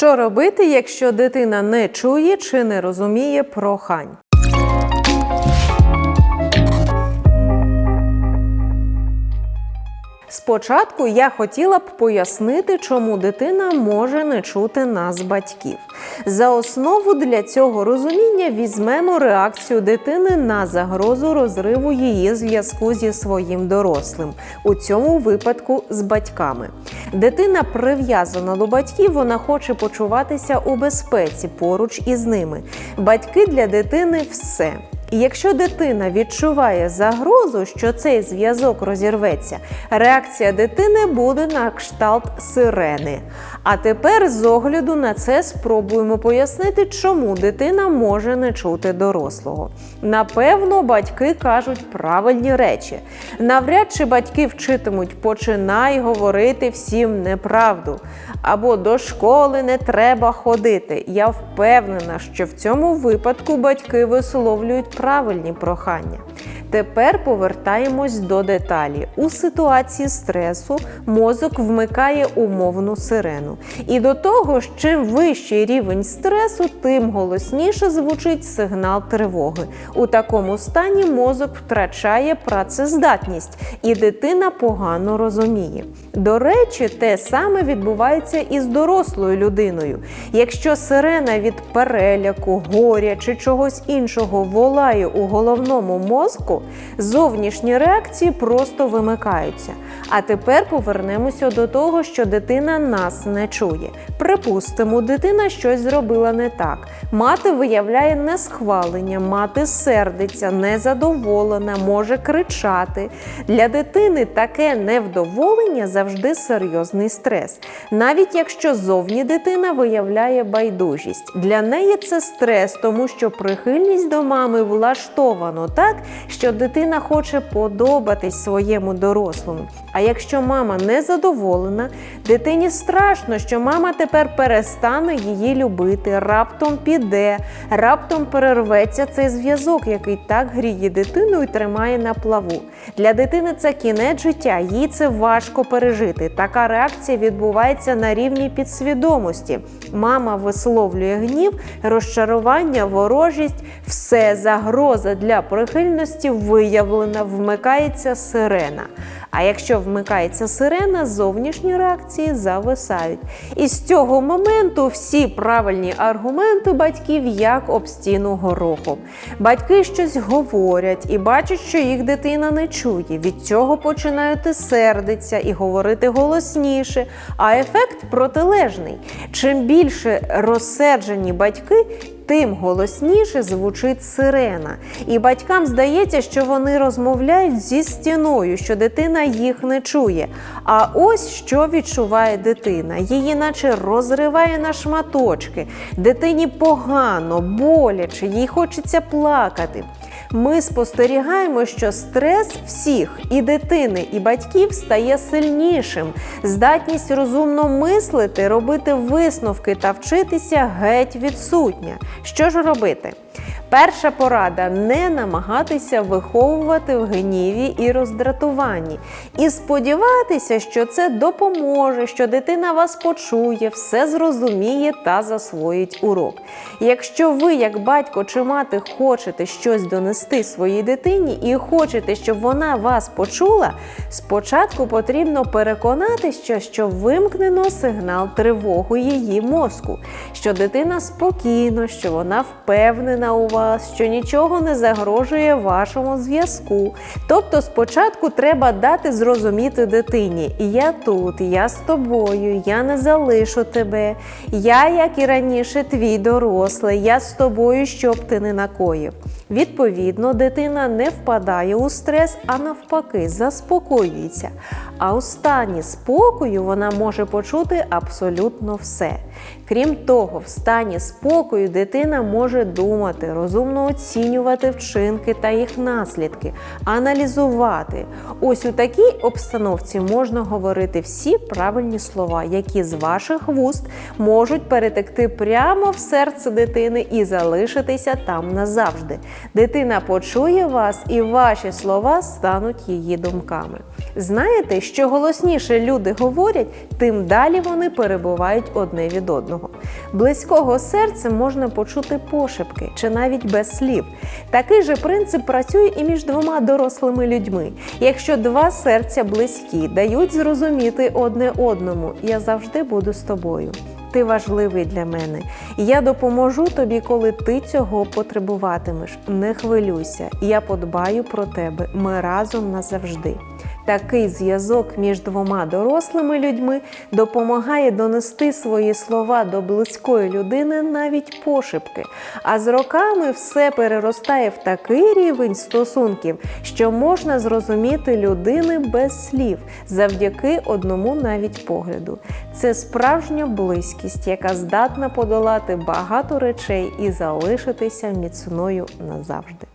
Що робити, якщо дитина не чує чи не розуміє прохань? Спочатку я хотіла б пояснити, чому дитина може не чути нас, батьків. За основу для цього розуміння візьмемо реакцію дитини на загрозу розриву її зв'язку зі своїм дорослим, у цьому випадку з батьками. Дитина прив'язана до батьків, вона хоче почуватися у безпеці поруч із ними. Батьки для дитини все. І якщо дитина відчуває загрозу, що цей зв'язок розірветься, реакція дитини буде на кшталт сирени. А тепер з огляду на це спробуємо пояснити, чому дитина може не чути дорослого. Напевно, батьки кажуть правильні речі. Навряд чи батьки вчитимуть починай говорити всім неправду. Або до школи не треба ходити. Я впевнена, що в цьому випадку батьки висловлюють правильні прохання. Тепер повертаємось до деталі. У ситуації стресу мозок вмикає умовну сирену. І до того ж, чим вищий рівень стресу, тим голосніше звучить сигнал тривоги. У такому стані мозок втрачає працездатність, і дитина погано розуміє. До речі, те саме відбувається і з дорослою людиною. Якщо сирена від переляку, горя чи чогось іншого волає у головному мозку, зовнішні реакції просто вимикаються. А тепер повернемося до того, що дитина нас не чує. Припустимо, дитина щось зробила не так. Мати виявляє несхвалення, мати сердиться, незадоволена, може кричати. Для дитини таке невдоволення завжди серйозний стрес. Навіть якщо зовні дитина виявляє байдужість. Для неї це стрес, тому що прихильність до мами влаштовано так, що дитина хоче подобатись своєму дорослому. А якщо мама не задоволена, дитині страшно, що мама тепер перестане її любити, раптом піде, раптом перерветься цей зв'язок, який так гріє дитину і тримає на плаву. Для дитини це кінець життя, їй це важко пережити. Така реакція відбувається на рівні підсвідомості. Мама висловлює гнів, розчарування, ворожість, все загроза для прихильності виявлена, вмикається сирена. А якщо вмикається сирена, зовнішні реакції зависають. І з цього моменту всі правильні аргументи батьків як об стіну горохом. Батьки щось говорять і бачать, що їх дитина не чує. Від цього починають сердитися і говорити голосніше. А ефект протилежний. Чим більше розсерджені батьки, тим голосніше звучить сирена. І батькам здається, що вони розмовляють зі стіною, що дитина їх не чує. А ось що відчуває дитина. Її наче розриває на шматочки. Дитині погано, боляче, їй хочеться плакати. Ми спостерігаємо, що стрес всіх і дитини, і батьків стає сильнішим. Здатність розумно мислити, робити висновки та вчитися геть відсутня. Що ж робити? Перша порада не намагатися виховувати в гніві і роздратуванні. І сподіватися, що це допоможе, що дитина вас почує, все зрозуміє та засвоїть урок. Якщо ви, як батько чи мати, хочете щось донести своїй дитині і хочете, щоб вона вас почула, спочатку потрібно переконатися, що вимкнено сигнал тривоги її мозку, що дитина спокійна, що вона впевнена у вас, що нічого не загрожує вашому зв'язку. Тобто, спочатку треба дати зрозуміти дитині: я тут, я з тобою, я не залишу тебе. Я, як і раніше, твій дорослий, я з тобою, щоб ти не накоїв. Відповідно, дитина не впадає у стрес, а навпаки, заспокоюється. А у стані спокою вона може почути абсолютно все. Крім того, в стані спокою дитина може думати, розумно оцінювати вчинки та їх наслідки, аналізувати. Ось у такій обстановці можна говорити всі правильні слова, які з ваших вуст можуть перетекти прямо в серце дитини і залишитися там назавжди. Дитина почує вас, і ваші слова стануть її думками. Знаєте, що голосніше люди говорять, тим далі вони перебувають одне від одного. Близького серця можна почути пошепки чи навіть без слів. Такий же принцип працює і між двома дорослими людьми. Якщо два серця близькі, дають зрозуміти одне одному, я завжди буду з тобою. Ти важливий для мене, я допоможу тобі, коли ти цього потребуватимеш. Не хвилюйся, я подбаю про тебе. Ми разом назавжди. Такий зв'язок між двома дорослими людьми допомагає донести свої слова до близької людини навіть пошепки. А з роками все переростає в такий рівень стосунків, що можна зрозуміти людини без слів завдяки одному навіть погляду. Це справжня близькість, яка здатна подолати багато речей і залишитися міцною назавжди.